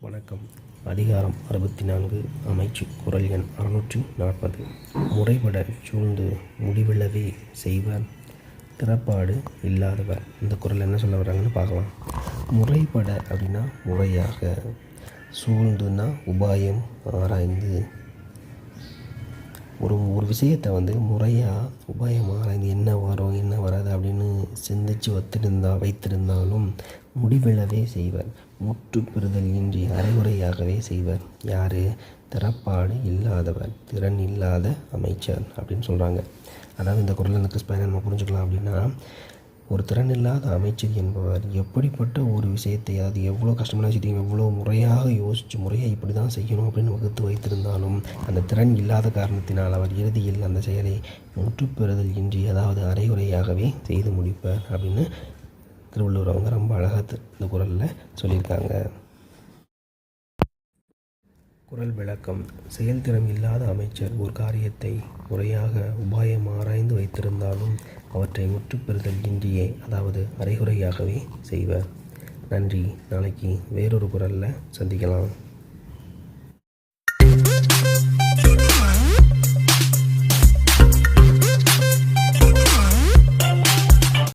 வணக்கம். அதிகாரம் அறுபத்தி நான்கு அமைச்சு குரல் எண் அறுநூற்றி நாற்பது. முறைபட சூழ்ந்து முடிவிழவே செய்வர். திறப்பாடு இல்லாதவர். இந்த குரல் என்ன சொல்ல வர்றாங்கன்னு பார்க்கலாம். முறைபட அப்படின்னா முறையாக. சூழ்ந்துன்னா உபாயம் ஆராய்ந்து. ஒரு ஒரு விஷயத்தை வந்து முறையாக உபாயம் ஆராய்ந்து என்ன வரும் என்ன வராது அப்படின்னு சிந்திச்சு வைத்திருந்தா வைத்திருந்தாலும் முடிவிழவே செய்வர். முற்று பெறுதல் இன்றி அரைகுறையாகவே செய்வர். யார்? திறப்பாடு இல்லாதவர் திறன் இல்லாத அமைச்சர் அப்படின்னு சொல்கிறாங்க அதாவது இந்த குரல் எனக்கு ஸ்பைன் நம்ம புரிஞ்சுக்கலாம் அப்படின்னா ஒரு திறன் இல்லாத அமைச்சர் என்பவர் எப்படிப்பட்ட ஒரு விஷயத்தை அது எவ்வளோ கஷ்டமான விஷயத்தையும் எவ்வளோ முறையாக யோசித்து முறையாக இப்படி தான் செய்யணும் அப்படின்னு வகுத்து வைத்திருந்தாலும் அந்த திறன் இல்லாத காரணத்தினால் அவர் இறுதியில் அந்த செயலை முற்றுப்பெறுதல் இன்றி அதாவது அரைகுறையாகவே செய்து முடிப்பார் அப்படின்னு திருவள்ளுவர் அவங்க ரொம்ப அழகாக இந்த குரலில் சொல்லியிருக்காங்க. குரல் விளக்கம். செயல்திறம் இல்லாத அமைச்சர் ஒரு காரியத்தை முறையாக உபாயம் ஆராய்ந்து வைத்திருந்தாலும் அவற்றை முற்றுப்பெறுதல் இன்றியே அதாவது அரைகுறையாகவே செய்வர். நன்றி. நாளைக்கு வேறொரு குரலில் சந்திக்கலாம்.